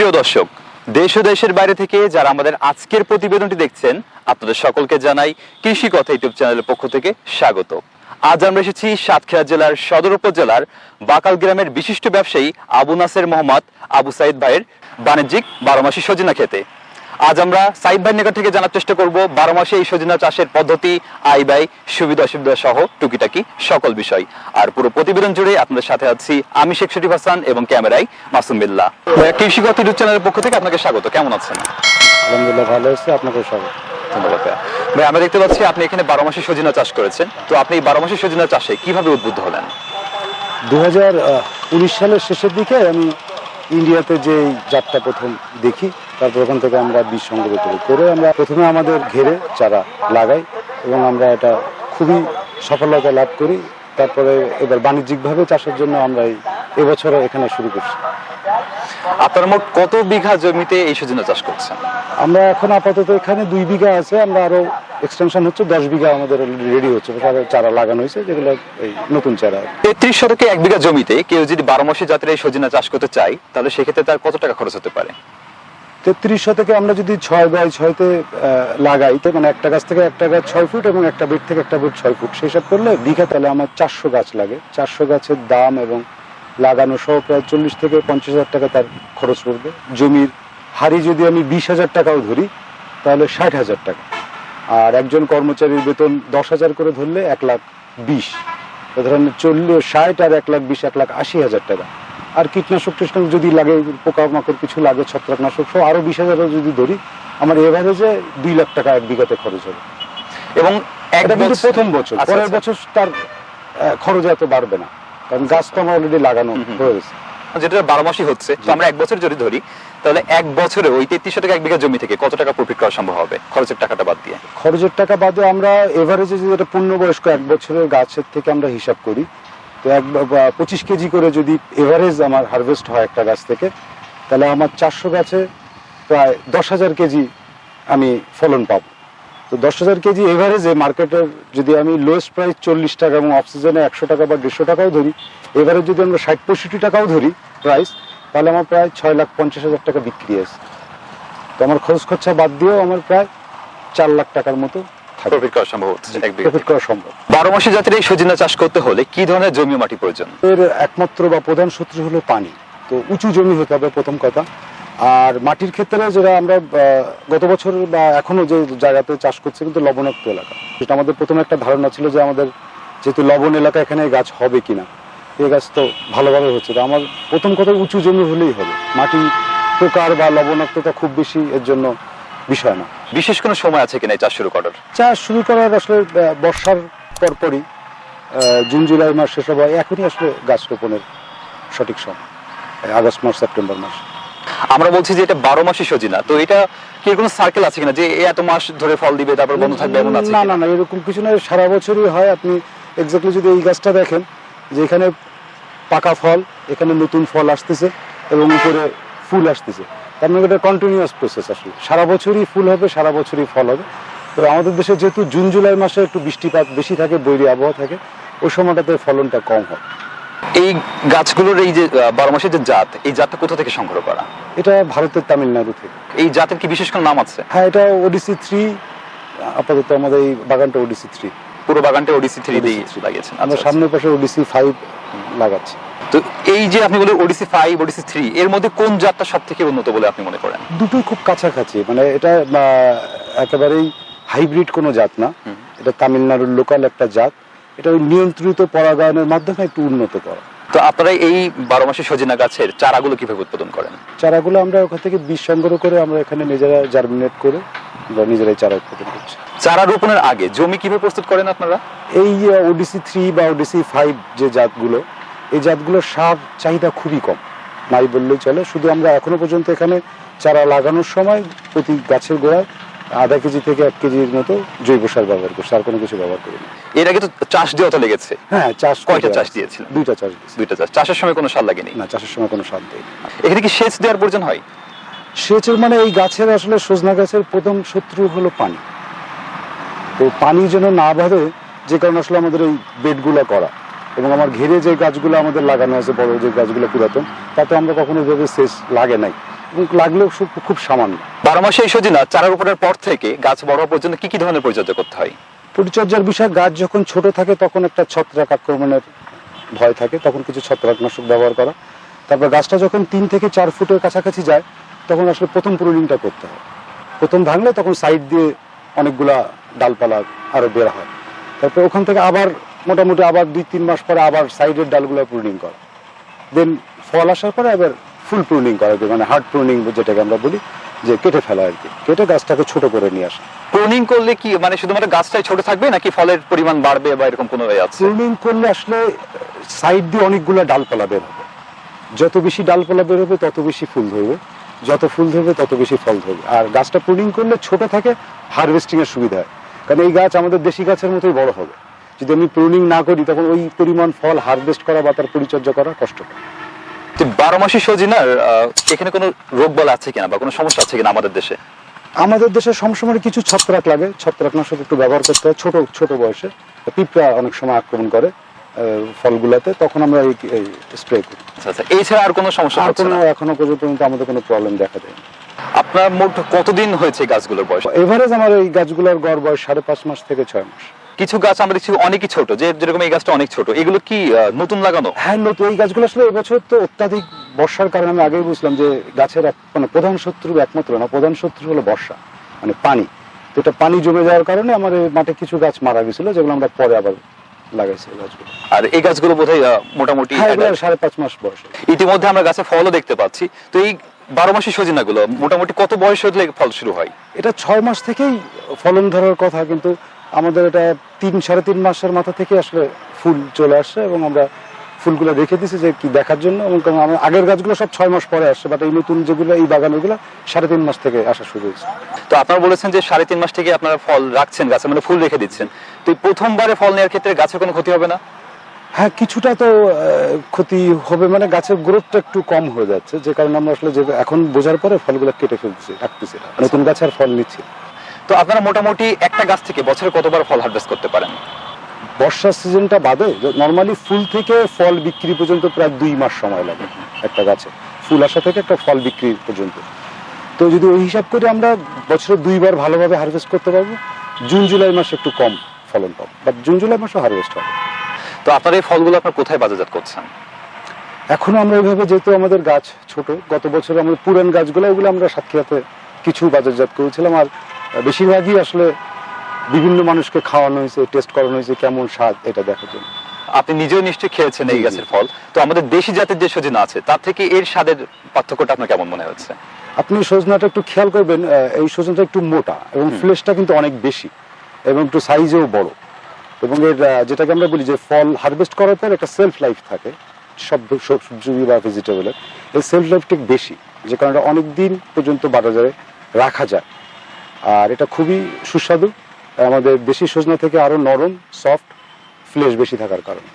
প্রিয় দর্শক, দেশ ও দেশের বাইরে থেকে যারা আমাদের আজকের প্রতিবেদনটি দেখছেন, আপনাদের সকলকে জানাই কৃষি কথা ইউটিউব চ্যানেলের পক্ষ থেকে স্বাগত। আজ আমরা এসেছি সাতক্ষীরা জেলার সদর উপজেলার বাকাল গ্রামের বিশিষ্ট ব্যবসায়ী আবু নাসের মোহাম্মদ আবু সাইদ ভাইয়ের বাণিজ্যিক বারো মাসি সজিনা খেতে। আজ আমরা সাইদ ভাইয়ের নিকট থেকে জানার চেষ্টা করব বারো মাসে এই সজিনা চাষের পদ্ধতি আয় ব্যয় সুবিধা অসুবিধা সহ টুকিটাকি সকল বিষয়। আর পুরো প্রতিবেদন জুড়ে আপনাদের সাথে আছি আমি শেখ শরীফ হাসান এবং ক্যামেরায় মাসুম বিল্লাহ। ভাইয়া, কৃষিগত ইউটিউব চ্যানেলের পক্ষ থেকে আপনাকে স্বাগত। কেমন আছেন? আলহামদুলিল্লাহ ভালো হয়েছে আপনাকে স্বাগত। ধন্যবাদ ভাই আমরা দেখতে পাচ্ছি আপনি এখানে বারো মাসে সজিনা চাষ করেছেন। তো আপনি এই বারো মাসে সজিনা চাষে কীভাবে উদ্বুদ্ধ হলেন? দু হাজার উনিশ সালের শেষের দিকে আমি ইন্ডিয়াতে যে যাত্রা প্রথম দেখি তারপর ওখান থেকে আমরা বীজ সংগ্রহ করি। করে আমরা প্রথমে আমাদের ঘেরে চারা লাগাই এবং আমরা এটা খুবই সফলতা লাভ করি। তারপরে এবার বাণিজ্যিকভাবে চাষের জন্য আমরা এই এবছর এখানে শুরু করছি। আপনার মোট কত বিঘা জমিতে এই সজিনা চাষ করছেন? আমরা এখন আপাতত এখানে দুই বিঘা আছে আমরা আরও এক্সটেনশন হচ্ছে দশ বিঘা আমাদের রেডি হচ্ছে চারা লাগানো হয়েছে যেগুলো এই নতুন চারা তেত্রিশ শতকে এক বিঘা জমিতে কেউ যদি বারো মাসে জাতের এই সজিনা চাষ করতে চায় তাহলে সেক্ষেত্রে তার কত টাকা খরচ হতে পারে? তেত্রিশ শতকে আমরা যদি ছয় বাই ছয়তে লাগাই, তো মানে একটা গাছ থেকে একটা গাছ ছয় ফুট এবং একটা বেড থেকে একটা বেড ছয় ফুট। সেই সব করলে বিঘা তাহলে আমার চারশো গাছ লাগে। চারশো গাছের দাম এবং লাগানো সহ প্রায় চল্লিশ থেকে পঞ্চাশ হাজার টাকা তার খরচ পড়বে। জমির হারি যদি আমি বিশ হাজার টাকাও ধরি, তাহলে ষাট হাজার টাকা। আর একজন কর্মচারীর বেতন দশ হাজার করে ধরলে এক লাখ বিশ। ধরেন চল্লিশ, ষাট আর এক লাখ বিশ, এক লাখ আশি হাজার টাকা। আর কীটনাশক টিটনাশক যদি লাগে পোকামাকড় কিছু লাগে ছত্রাকনাশক সহ আরও বিশ হাজারও যদি ধরি আমার এভারেজে দুই লাখ টাকা এক বিঘাতে খরচ হবে। এবং এক এটা কিন্তু প্রথম বছর। আচ্ছা, পরের আচ্ছা। বছর তার খরচ এত বাড়বে না। কারণ গাছ তো আমার অলরেডি লাগানো হয়েছে যেটা বারো মাসই হচ্ছে তো আমরা এক বছর যদি ধরি তাহলে এক বছরে ওই তেত্রিশ টাকা এক বিঘা জমি থেকে কত টাকা প্রফিট করা সম্ভব হবে? খরচের টাকাটা বাদ দিয়ে। খরচের টাকা বাদে আমরা এভারেজে যদি এটা পূর্ণবয়স্ক এক বছরের গাছের থেকে আমরা হিসাব করি তো এক পঁচিশ কেজি করে যদি এভারেজ আমার হারভেস্ট হয় একটা গাছ থেকে, তাহলে আমার চারশো গাছে প্রায় দশ হাজার কেজি আমি ফলন পাবো। তো দশ হাজার কেজি এভারেজে মার্কেটের যদি আমি লোয়েস্ট প্রাইস চল্লিশ টাকা এবং অফ সিজনে একশো টাকা বা দেড়শো টাকাও ধরি এবারে যদি আমরা ষাট পঁয়ষট্টি টাকাও ধরি প্রাইস তাহলে আমার প্রায় ছয় লাখ পঞ্চাশ হাজার টাকা বিক্রি আছে তো আমার খরচ খরচা বাদ দিয়েও আমার প্রায় চার লাখ টাকার মতো থাকবে প্রফিট করা সম্ভব প্রফিট করা সম্ভব। বারো মাসে জাতের এই সজিনা চাষ করতে হলে কি ধরনের জমি মাটি প্রয়োজন? এর একমাত্র বা প্রধান শত্রু হলো পানি। তো উঁচু জমি হতে হবে প্রথম কথা। আর মাটির ক্ষেত্রে যেটা আমরা গত বছর বা এখনও যে জায়গাতে চাষ করছি কিন্তু লবণাক্ত এলাকা। সেটা আমাদের প্রথমে একটা ধারণা ছিল যে আমাদের যেহেতু লবণ এলাকা এখানে গাছ হবে কিনা এই গাছ তো ভালোভাবে হচ্ছে। তো আমার প্রথম কথা উঁচু জমি হলেই হবে। মাটি প্রকার বা লবণাক্ততা খুব বেশি এর জন্য বিষয় না। বিশেষ কোনো সময় আছে কিনা এই চাষ শুরু করার? চাষ শুরু করার আসলে বর্ষার পরপরই জুন জুলাই মাস শেষ হবে এখনই আসলে গাছ রোপণের সঠিক সময় আগস্ট মাস সেপ্টেম্বর মাস। আমরা বলছি যে এটা বারো মাসই সজিনা তো এটা কি কোনো সার্কেল আছে কিনা যে এত মাস ধরে ফল দিবে তারপর বন্ধ থাকবে এমন আছে না না না এরকম কিছু না সারা বছরই হয় আপনি এক্স্যাক্টলি যদি এই গাছটা দেখেন যে এখানে পাকা ফল এখানে নতুন ফল আসতেছে এবং উপরে ফুল আসতেছে। তার মানে এটা কন্টিনিউয়াস প্রসেস আসলে। সারা বছরই ফুল হবে সারা বছরই ফল হবে। তো আমাদের দেশে যেহেতু জুন জুলাই মাসে একটু বৃষ্টিপাত বেশি থাকে বৈরী আবহাওয়া থাকে ওই সময়টাতে ফলনটা কম হয়। এই গাছগুলোর এই যে বারো মাসের যে জাত এই জাতটা কোথা থেকে সংগ্রহ করা? এটা ভারতের তামিলনাড়ু থেকে। এই জাতের কি বিশেষ কোনো নাম আছে? হ্যাঁ এটা ওডিসি থ্রি আপাতত আমাদের এই বাগানটা ওডিসি থ্রি। পুরো বাগানটা ওডিসি থ্রি দিয়ে লাগিয়েছেন। আমরা আচ্ছা, সামনের পাশে ওডিসি ফাইভ লাগাচ্ছি। আচ্ছা। তো এই যে আপনি বলেন ওডিসি ফাইভ ওডিসি থ্রি এর মধ্যে কোন জাতটা সব থেকে উন্নত বলে আপনি মনে করেন? দুটোই খুব কাছাকাছি। মানে এটা একেবারেই হাইব্রিড কোনো জাত না। এটা তামিলনাড়ুর লোকাল একটা জাত। এটা ওই নিয়ন্ত্রিত পরাগায়নের মাধ্যমে একটু উন্নত করা। তো আপনারা এই বারো মাসে সজিনা গাছের চারাগুলো কীভাবে উৎপাদন করেন? চারাগুলো আমরা ওখান থেকে বীজ সংগ্রহ করে আমরা এখানে নিজেরা জার্মিনেট করে আমরা নিজেরাই চারা উৎপাদন করছি। চারা রোপণের আগে জমি কীভাবে প্রস্তুত করেন আপনারা? এই ওডিসি থ্রি বা ওডিসি ফাইভ যে জাতগুলো এই জাতগুলোর সার চাহিদা খুবই কম। নাই বললেই চলে। শুধু আমরা এখনও পর্যন্ত এখানে চারা লাগানোর সময় প্রতি গাছের গোড়ায় আধা কেজি থেকে এক কেজির মতো জৈব সার ব্যবহার করছি। আর কোনো কিছু ব্যবহার করি না। এর আগে তো চাষ দেওয়া তো লেগেছে। হ্যাঁ চাষ কয়টা চাষ দিয়েছিল? দুইটা চাষ দুইটা চাষ। চাষের সময় কোনো সার লাগেনি? না চাষের সময় কোনো সার দেয়নি এখানে কি সেচ দেওয়ার প্রয়োজন হয়? সেচের মানে এই গাছের আসলে সজনা গাছের প্রথম শত্রু হলো পানি। তো পানি যেন না বাঁধে যে কারণে আসলে আমাদের এই বেডগুলো করা। এবং আমার ঘিরে যে গাছগুলো আমাদের লাগানো আছে বড় যে গাছগুলো পুরাতন তাতে আমরা কখনো এভাবে শেষ লাগে নাই। এবং লাগলেও খুব- খুব সামান্য। বারো মাসে এই সজিনা চারা রোপণের পর থেকে গাছ বড় পর্যন্ত কি কি ধরনের পরিচর্যা করতে হয়? পরিচর্যার বিষয় গাছ যখন ছোট থাকে তখন একটা ছত্রাক আক্রমণের ভয় থাকে তখন কিছু ছত্রাকনাশক ব্যবহার করা। তারপর গাছটা যখন তিন থেকে চার ফুটের কাছাকাছি যায় তখন আসলে প্রথম প্রুনিংটা করতে হয়। প্রথম ভাঙলে তখন সাইড দিয়ে অনেকগুলা ডালপালা আরও বের হয়। তারপর ওখান থেকে আবার মোটামুটি আবার দুই তিন মাস পরে আবার সাইডের ডালগুলো প্রুনিং করা। দেন ফল আসার পরে আবার ফুল প্রুনিং করা মানে হার্ড প্রুনিং যেটাকে আমরা বলি যে কেটে ফেলা আর কি। কেটে গাছটাকে ছোট করে নিয়ে আসা। প্রুনিং করলে কি মানে শুধুমাত্র গাছটাই ছোট থাকবে নাকি ফলের পরিমাণ বাড়বে বা এরকম কোনো আছে? প্রুনিং করলে আসলে সাইড দিয়ে অনেকগুলো ডালপালা বের হবে। যত বেশি ডালপালা বের হবে তত বেশি ফুল ধরবে। যত ফুল ধরবে তত বেশি ফল ধরবে। আর গাছটা প্রুনিং করলে ছোট থাকে হারভেস্টিং এর সুবিধা হয়। কারণ এই গাছ আমাদের দেশি গাছের মতোই বড় হবে। যদি আমি প্রুনিং না করি তখন ওই পরিমাণ ফল হারভেস্ট করা বা তার পরিচর্যা করা কষ্ট। তো বারো মাসি সজিনার এখানে কোনো রোগ বলা আছে কিনা বা কোনো সমস্যা আছে কিনা আমাদের দেশে? আমাদের দেশে সবসময় কিছু ছত্রাক লাগে। ছত্রাকনাশক একটু ব্যবহার করতে হয়। ছোট ছোট বয়সে। পিঁপড়া অনেক সময় আক্রমণ করে ফলগুলাতে। তখন আমরা এই স্প্রে করি। আচ্ছা আচ্ছা। এছাড়া আর কোনো সমস্যা আর কোনো না? এখনও পর্যন্ত আমাদের কোনো প্রবলেম দেখা দেয়নি। আপনার মোট কতদিন হয়েছে গাছগুলোর বয়স? এভারেজ আমার এই গাছগুলোর গড় বয়স সাড়ে পাঁচ মাস থেকে ছয় মাস। কিছু গাছ আমরা দেখছি অনেকই ছোট যে যেরকম এই গাছটা অনেক ছোট। এগুলো কি নতুন লাগানো? হ্যাঁ নতুন। এই গাছগুলো আসলে এবছর তো অত্যাধিক বর্ষার কারণে আমি আগেই বুঝলাম যে গাছের এক মানে প্রধান শত্রু একমাত্র না প্রধান শত্রু হলো বর্ষা মানে পানি। তো এটা পানি জমে যাওয়ার কারণে আমার এই মাঠে কিছু গাছ মারা গেছিল যেগুলো আমরা পরে আবার লাগাইছি এই গাছগুলো। আর এই গাছগুলো বোধহয় মোটামুটি হ্যাঁ সাড়ে পাঁচ মাস বয়স। ইতিমধ্যে আমরা গাছে ফলও দেখতে পাচ্ছি। তো এই বারো মাসি সজিনা গুলো মোটামুটি কত বয়স হলে ফল শুরু হয়? এটা ছয় মাস থেকেই ফলন ধরার কথা কিন্তু আমাদের এটা তিন সাড়ে তিন মাসের মাথা থেকে আসলে ফুল চলে আসছে এবং আমরা ফুলগুলো রেখে দিছি যে কি দেখার জন্য এবং কারণ আগের গাছগুলো সব ছয় মাস পরে আসছে বাট এই নতুন যেগুলো এই বাগানগুলো সাড়ে তিন মাস থেকে আসা শুরু হয়েছে তো আপনারা বলেছেন যে সাড়ে তিন মাস থেকে আপনারা ফল রাখছেন গাছে মানে ফুল রেখে দিচ্ছেন তো প্রথমবারে ফল নেওয়ার ক্ষেত্রে গাছের কোনো ক্ষতি হবে না হ্যাঁ কিছুটা তো ক্ষতি হবে মানে গাছের গ্রোথটা একটু কম হয়ে যাচ্ছে যে কারণে আমরা আসলে যে এখন বোঝার পরে ফলগুলো কেটে ফেলতেছি রাখতেছি না। নতুন গাছে আর ফল নিচ্ছি। তো আপনারা মোটামুটি একটা গাছ থেকে বছরে কতবার ফল হারভেস্ট করতে পারেন? বর্ষার সিজনটা বাদে নর্মালি ফুল থেকে ফল বিক্রি পর্যন্ত প্রায় দুই মাস সময় লাগে একটা গাছে। ফুল আসা থেকে একটা ফল বিক্রি পর্যন্ত। তো যদি ওই হিসাব করে আমরা বছরে দুইবার ভালোভাবে হারভেস্ট করতে পারব জুন জুলাই মাসে একটু কম ফলন পাবো। বাট জুন জুলাই মাসে হারভেস্ট হবে। তো আপনার এই ফলগুলো আপনার কোথায় বাজারজাত করছেন? এখনও আমরা ওইভাবে যেহেতু আমাদের গাছ ছোট গত বছর আমাদের পুরান গাছগুলো ওগুলো আমরা সাতক্ষীরাতে কিছু বাজারজাত করেছিলাম। আর বেশিরভাগই আসলে বিভিন্ন মানুষকে খাওয়ানো হয়েছে টেস্ট করানো হয়েছে কেমন স্বাদ এটা দেখার জন্য। আপনি নিজেও নিশ্চয়ই খেয়েছেন এই। গাছের ফল। তো আমাদের দেশি জাতের যে সজিনা আছে তার থেকে এর স্বাদের পার্থক্যটা আপনার কেমন মনে হচ্ছে? আপনি সজনাটা একটু খেয়াল করবেন এই সজনাটা একটু মোটা এবং ফ্লেশটা কিন্তু অনেক বেশি এবং একটু সাইজেও বড়। এবং এর যেটাকে আমরা বলি যে ফল হারভেস্ট করার পর একটা সেলফ লাইফ থাকে সব সবজি বা ভেজিটেবলের এই সেলফ লাইফটা বেশি যে কারণে অনেক দিন পর্যন্ত বাজারে রাখা যায়। আর এটা খুবই সুস্বাদু। আমাদের দেশি সজনা থেকে আরও নরম সফট ফ্লেশ বেশি থাকার কারণে।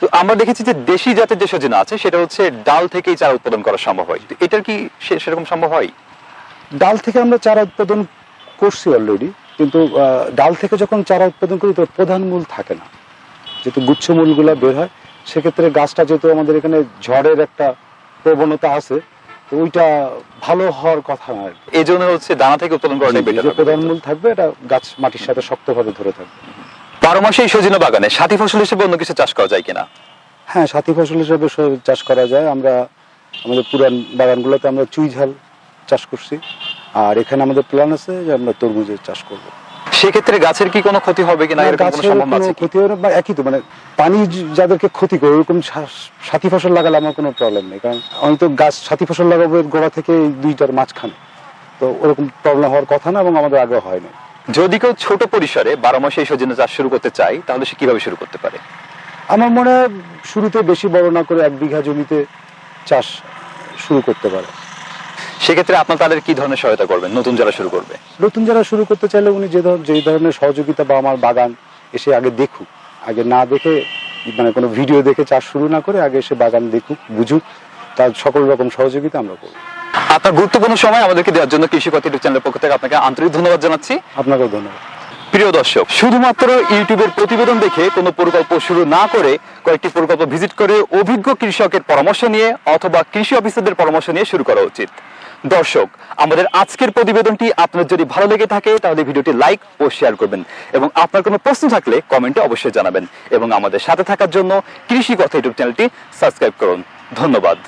তো আমরা দেখেছি যে দেশি জাতের যে সজিনা আছে সেটা হচ্ছে ডাল থেকেই চারা উৎপাদন করা সম্ভব হয়। তো এটার কি সে- সেরকম সম্ভব হয়? ডাল থেকে আমরা চারা উৎপাদন করছি অলরেডি কিন্তু ডাল থেকে যখন চারা উৎপাদন করি তো প্রধান মূল থাকে না। যেহেতু গুচ্ছ মূলগুলো বের হয় সেক্ষেত্রে গাছটা যেহেতু আমাদের এখানে ঝড়ের একটা প্রবণতা আছে ওইটা ভালো হওয়ার কথা না এই জন্য হচ্ছে দানা থেকে উৎপাদন করাটাই যে প্রধান মূল থাকবে এটা গাছ মাটির সাথে শক্তভাবে ধরে থাকবে। বারো মাসে এই সজিনা বাগানে সাথী ফসল হিসেবে অন্য কিছু চাষ করা যায় কিনা? হ্যাঁ সাথী ফসল হিসেবে চাষ করা যায়। আমরা আমাদের পুরান বাগানগুলোতে আমরা চুই ঝাল চাষ করছি। আর এখানে আমাদের প্ল্যান আছে যে আমরা তরমুজের চাষ করব। সেক্ষেত্রে গাছের কি কোনো ক্ষতি হবে কিনা? এরকম কোনো সম্ভাবনা আছে ক্ষতি হবে বা একই তো মানে পানি যাদেরকে ক্ষতি করে ওরকম সাথী ফসল লাগালে আমার কোনো প্রবলেম নেই কারণ আমি তো গাছ সাথী ফসল লাগাবো গোড়া থেকে এই দুইটার মাঝখানে। তো ওরকম প্রবলেম হওয়ার কথা না এবং আমাদের আগে হয় না যদি কেউ ছোট পরিসরে বারো মাসে এই সজিনা চাষ শুরু করতে চায় তাহলে সে কীভাবে শুরু করতে পারে? আমার মনে হয় শুরুতে বেশি বড় না করে এক বিঘা জমিতে চাষ শুরু করতে পারে। সেক্ষেত্রে আপনার তাদের কি ধরনের সহায়তা করবেন? নতুন যারা শুরু করবে। নতুন যারা শুরু করতে চাইলে উনি যে ধর- যেই ধরনের সহযোগিতা বা আমার বাগান এসে আগে দেখুক। আগে না দেখে মানে কোনো ভিডিও দেখে চাষ শুরু না করে আগে এসে বাগান দেখুক বুঝুক তার সকল রকম সহযোগিতা আমরা করব। আপনার গুরুত্বপূর্ণ সময় আমাদেরকে দেওয়ার জন্য কৃষি কথা ইউটিউব চ্যানেলের পক্ষ থেকে আপনাকে আন্তরিক ধন্যবাদ জানাচ্ছি। আপনাকেও ধন্যবাদ। প্রিয় দর্শক শুধুমাত্র ইউটিউবের প্রতিবেদন দেখে কোনো প্রকল্প শুরু না করে কয়েকটি প্রকল্প ভিজিট করে অভিজ্ঞ কৃষকের পরামর্শ নিয়ে অথবা কৃষি অফিসারদের পরামর্শ নিয়ে শুরু করা উচিত। দর্শক, আমাদের আজকের প্রতিবেদনটি আপনার যদি ভালো লেগে থাকে, তাহলে ভিডিওটি লাইক ও শেয়ার করবেন। এবং আপনার কোনো প্রশ্ন থাকলে কমেন্টে অবশ্যই জানাবেন। এবং আমাদের সাথে থাকার জন্য কৃষি কথা ইউটিউব চ্যানেলটি সাবস্ক্রাইব করুন। ধন্যবাদ।